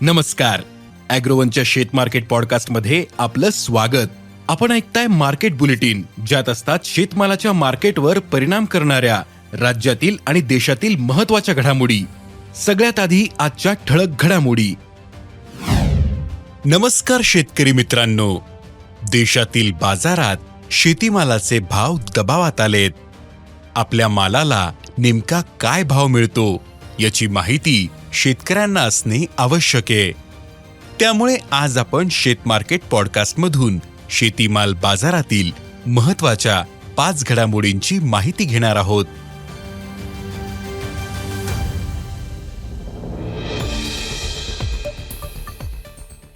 नमस्कार. अॅग्रोवनच्या शेत मार्केट पॉडकास्टमध्ये आपलं स्वागत. आपण ऐकताय मार्केट बुलेटिन ज्यात असतात शेतमालाच्या मार्केटवर परिणाम करणाऱ्या राज्यातील आणि देशातील महत्त्वाच्या घडामोडी. सगळ्यात आधी आजच्या ठळक घडामोडी. नमस्कार शेतकरी मित्रांनो. देशातील बाजारात शेतीमालाचे भाव दबावात आलेत. आपल्या मालाला नेमका काय भाव मिळतो याची माहिती शेतकऱ्यांना असणे आवश्यक आहे. त्यामुळे आज आपण शेत मार्केट पॉडकास्टमधून शेतीमाल बाजारातील महत्त्वाच्या पाच घडामोडींची माहिती घेणार आहोत.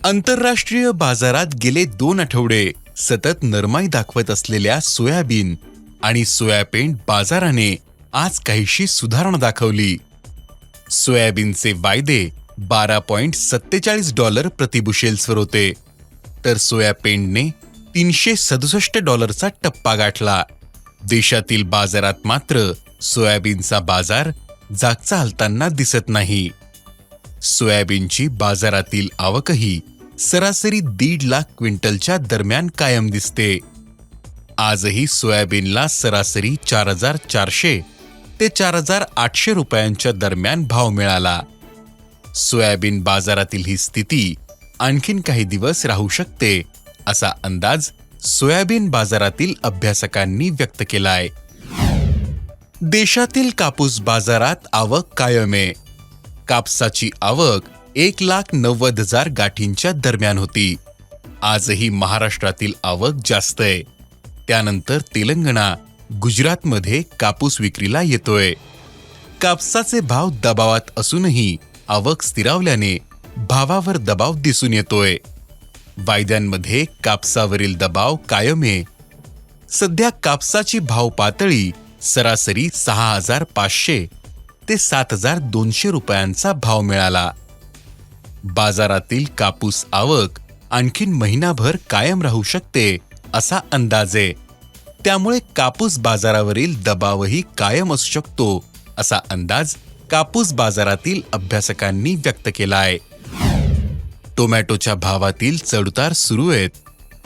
आंतरराष्ट्रीय बाजारात गेले दोन आठवडे सतत नरमाई दाखवत असलेल्या सोयाबीन आणि सोयाबीन बाजाराने आज काहीशी सुधारणा दाखवली. सोयाबीनचे वायदे बारा पॉइंट सत्तेचाळीस डॉलर प्रतिबुशेल्सवर होते. तर सोयाबीनने तीनशे सदुसष्ट डॉलरचा टप्पा गाठला. देशातील बाजारात मात्र सोयाबीनचा बाजार जागचा हलताना दिसत नाही. सोयाबीनची बाजारातील आवकही सरासरी दीड लाख क्विंटलच्या दरम्यान कायम दिसते. आजही सोयाबीनला सरासरी चार हजार चारशे ते चार हजार आठशे रुपयांच्या दरम्यान भाव मिळाला. सोयाबीन बाजारातील ही स्थिती आणखीन काही दिवस राहू शकते असा अंदाज सोयाबीन बाजारातील अभ्यासकांनी व्यक्त केलाय. देशातील कापूस बाजारात आवक कायम आहे कापसाची आवक एक लाख नव्वद हजार गाठींच्या दरम्यान होती. आजही महाराष्ट्रातील आवक जास्त आहे त्यानंतर तेलंगणा गुजरातमध्ये कापूस विक्रीला येतोय. कापसाचे भाव दबावात असूनही आवक स्थिरावल्याने भावावर दबाव दिसून येतोय. वायद्यांमध्ये कापसावरील दबाव कायम. आहे सध्या कापसाची भाव पातळी सरासरी सहा हजार पाचशे ते सात हजार दोनशे रुपयांचा भाव मिळाला. बाजारातील कापूस आवक आणखीन महिनाभर कायम राहू शकते असा अंदाज आहे त्यामुळे कापूस बाजारावरील दबावही कायम असू शकतो असा अंदाज कापूस बाजारातील अभ्यासकांनी व्यक्त केला आहे टोमॅटोच्या भावातील चढउतार सुरू आहेत.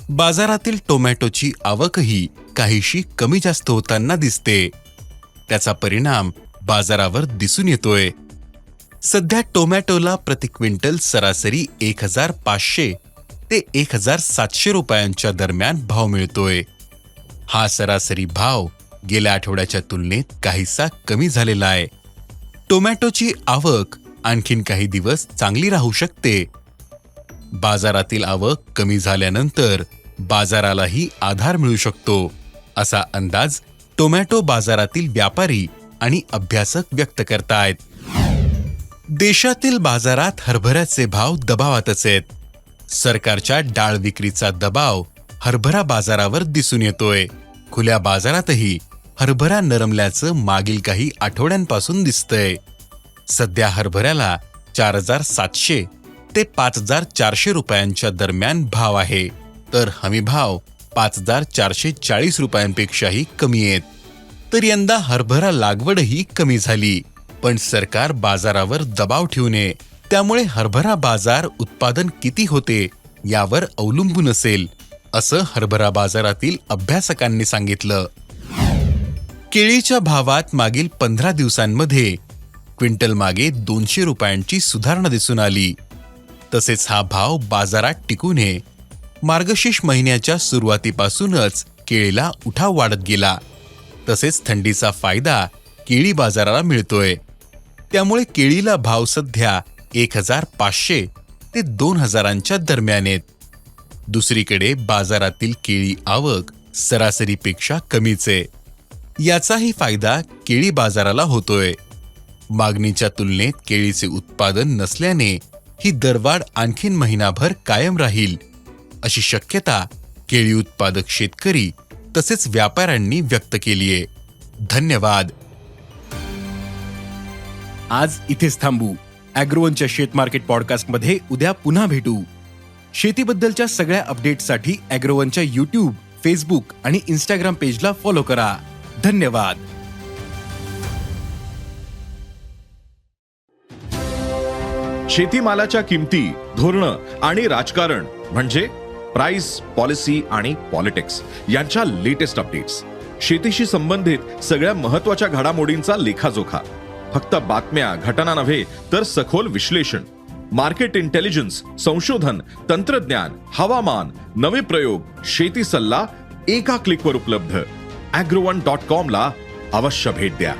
बाजारातील टोमॅटोची आवकही काहीशी कमी जास्त होताना दिसते. त्याचा परिणाम बाजारावर दिसून येतोय. सध्या टोमॅटोला प्रति क्विंटल सरासरी एक हजार पाचशे ते एक हजार सातशे रुपयांच्या दरम्यान भाव मिळतोय. हा सरासरी भाव गेल्या आठवड्याच्या तुलनेत काहीसा कमी झालेला आहे. टोमॅटोची आवक आणखीन काही दिवस चांगली राहू शकते. बाजारातील आवक कमी झाल्यानंतर बाजारालाही आधार मिळू शकतो असा अंदाज टोमॅटो बाजारातील व्यापारी आणि अभ्यासक व्यक्त करतायत. देशातील बाजारात हरभऱ्याचे भाव दबावातच आहेत. सरकारच्या डाळ विक्रीचा दबाव हरभरा बाजारावर दिसून येतोय. खुल्या बाजारातही हरभरा नरमल्याचं मागील काही आठवड्यांपासून दिसतंय. सध्या हरभऱ्याला चार हजार सातशे ते पाच हजार चारशे रुपयांच्या दरम्यान भाव आहे. तर हमी भाव पाच हजार चारशे चाळीस रुपयांपेक्षाही कमी आहेत. तर यंदा हरभरा लागवडही कमी झाली. पण सरकार बाजारावर दबाव ठेवू नये. त्यामुळे हरभरा बाजार उत्पादन किती होते यावर अवलंबून असेल. असं हरभरा बाजारातील अभ्यासकांनी सांगितलं. केळीच्या भावात मागील पंधरा दिवसांमध्ये क्विंटल मागे दोनशे रुपयांची सुधारणा दिसून आली. तसेच हा भाव बाजारात टिकून हे मार्गशीर्ष महिन्याच्या सुरुवातीपासूनच केळीला उठाव वाढत गेला. तसेच थंडीचा फायदा केळी बाजाराला मिळतोय. त्यामुळे केळीला भाव सध्या एक हजार पाचशे ते दोन हजारांच्या दरम्यान आहेत. दुसरीकडे बाजारातील केळी आवक सरासरीपेक्षा कमीच आहे. याचाही फायदा केळी बाजाराला होतोय. मागणीच्या तुलनेत केळीचे उत्पादन नसल्याने ही दरवाढ आणखीन महिनाभर कायम राहील. अशी शक्यता केळी उत्पादक शेतकरी तसेच व्यापाऱ्यांनी व्यक्त केलीये धन्यवाद. आज इथेच थांबू. अॅग्रोवनच्या शेत मार्केट पॉडकास्टमध्ये उद्या पुन्हा भेटू. शेतीबद्दलच्या सगळ्या अपडेटसाठी अॅग्रोवनच्या युट्यूब फेसबुक आणि इन्स्टाग्राम पेजला फॉलो करा. धन्यवाद. शेतीमालाच्या किमती धोरणं आणि राजकारण म्हणजे प्राइस पॉलिसी आणि पॉलिटिक्स यांच्या लेटेस्ट अपडेट्स शेतीशी संबंधित सगळ्या महत्त्वाच्या घडामोडींचा लेखाजोखा. फक्त बातम्या घटना नव्हे तर सखोल विश्लेषण. मार्केट इंटेलिजेंस, संशोधन, तंत्रज्ञान, हवामान, नवे प्रयोग, शेती सल्ला, एका क्लिकवर उपलब्ध. अॅग्रोवन डॉट कॉम ला अवश्य भेट द्या.